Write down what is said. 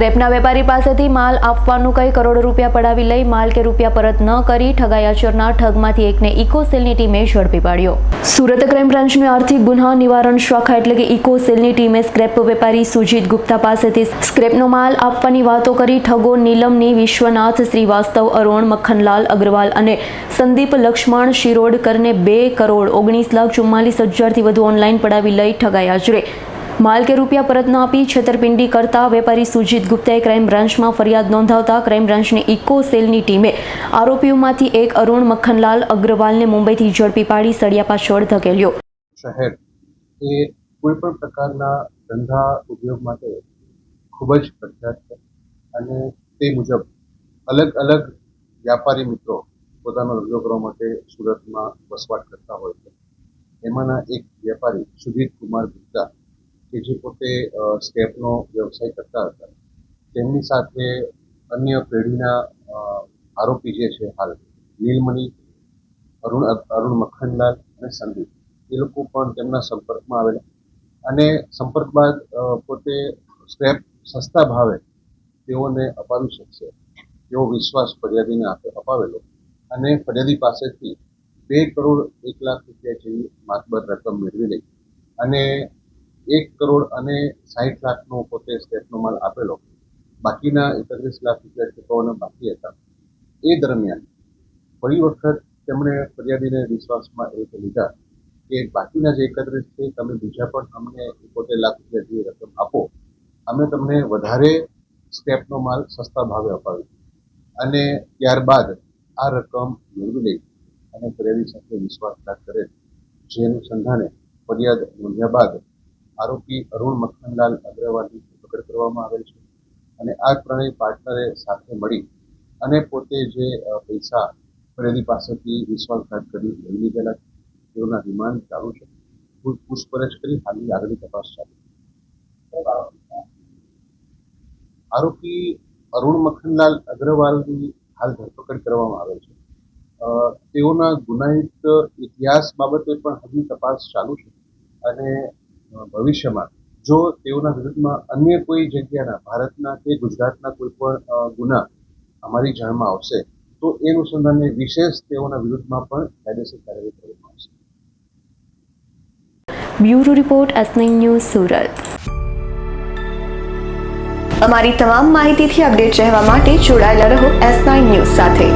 સ્ક્રેપના વેપારી પાસેથી માલ આપવાનું કહી કરોડો રૂપિયા પડાવી લઈ માલ કે રૂપિયા પરત ન કરી ઠગાયા ચોરના ઠગમાંથી એકને ઇકોસેલની ટીમે ઝડપી પાડ્યો. સુરત ક્રાઇમ બ્રાન્ચની આર્થિક ગુન્હા નિવારણ શાખા એટલે કે ઇકોસેલની ટીમે સ્ક્રેપ વેપારી સુજીત ગુપ્તા પાસેથી સ્ક્રેપનો માલ આપવાની વાતો કરી ઠગો નીલમની વિશ્વનાથ, શ્રીવાસ્તવ, અરુણ મખનલાલ અગ્રવાલ અને સંદીપ લક્ષ્મણ શિરોડકરને બે કરોડ ઓગણીસ લાખ ચુમ્માલીસ હજારથી વધુ ઓનલાઈન પડાવી લઈ જુએ માલ કે રૂપિયા પરત ન આપી છેતરપિંડી કરતા વેપારી સુજીત ગુપ્તાએ ક્રાઇમ બ્રાન્ચમાં ફરિયાદ નોંધાવતા ક્રાઇમ બ્રાન્ચની ઇકો સેલની ટીમે આરોપીઓમાંથી એક અરુણ મખનલાલ અગ્રવાલને મુંબઈથી ઝડપી પાડી સળિયા પાછળ ધકેલ્યો. શહેર એ કોઈ પણ પ્રકારના ધંધા ઉદ્યોગ માટે ખૂબ જ પ્રખ્યાત છે અને તે મુજબ અલગ અલગ વ્યાપારી મિત્રો પોતાનો ધંધો કરવા માટે સુરતમાં વસવાટ કરતા હોય છે. એમાંના એક વેપારી સુજીત કુમાર ગુપ્તા કે જે પોતે સ્ટેપનો વ્યવસાય કરતા હતા. તેમની સાથે અન્ય પેઢીના આરોપી જે છે હાલ, નીલમણી, અરુણ અરુણ મક્ખનલાલ અને સંદીપ. એ લોકો પણ તેમના સંપર્કમાં આવેલા. અને સંપર્ક બાદ પોતે સ્ટેપ સસ્તા ભાવે તેઓને અપાવી શકશે. એવો વિશ્વાસ ફરિયાદીને અપાવેલો. અને ફરિયાદી પાસેથી બે કરોડ એક લાખ રૂપિયા જેવી માતબર રકમ મેળવી લઈ. અને એક કરોડ અને સાહીઠ લાખનો પોતે સ્ટેપનો માલ આપેલો. બાકીના એકત્રીસ લાખ રૂપિયા ચૂકવવાના બાકી હતા. એ દરમિયાન ફરી વખત તેમણે ફરિયાદીને વિશ્વાસમાં એક લીધા કે બાકીના જે એકત્રીસ છે, તમે બીજા પણ અમને એકોતેર લાખ રૂપિયા જે રકમ આપો, અમે તમને વધારે સ્ટેપનો માલ સસ્તા ભાવે અપાવી અને ત્યારબાદ આ રકમ મેળવી લઈ અને ફરિયાદી સાથે વિશ્વાસઘાત કરે. જે અનુસંધાને ફરિયાદ નોંધ્યા બાદ આરોપી અરુણ મખનલાલ અગ્રવાલની ધરપકડ કરવામાં આવેલ છે અને આ ત્રણેય પાર્ટનરે સાથે મળી અને પોતે જે પૈસા ફરેદી પાસેથી વિશ્વાસઘાત કરી લઈ લીધેલા તેઓના રિમાન્ડ ચાલુ છે. પૂછપરછ કરી હાલની આગળની તપાસ ચાલુ આરોપી અરુણ મખનલાલ અગ્રવાલની હાલ ધરપકડ કરવામાં આવે છે. તેઓના ગુનાહિત ઇતિહાસ બાબતે પણ હજી તપાસ ચાલુ છે અને ભવિષ્યમાં, જો તેઓના વિરુદ્ધમાં અન્ય કોઈ જગ્યાના, ભારતના કે ગુજરાતના કોઈ પણ ગુના અમારી જાણમાં આવશે, તો એ અનુસંધાને વિશેષ તેઓના વિરુદ્ધમાં પણ કાયદેસર કાર્યવાહી કરવામાં આવશે. બ્યુરો રિપોર્ટ અસનિંગ ન્યૂઝ સુરત. અમારી તમામ માહિતીથી અપડેટ રહેવા માટે જોડાયેલા રહો એસ ન્યૂઝ સાથે.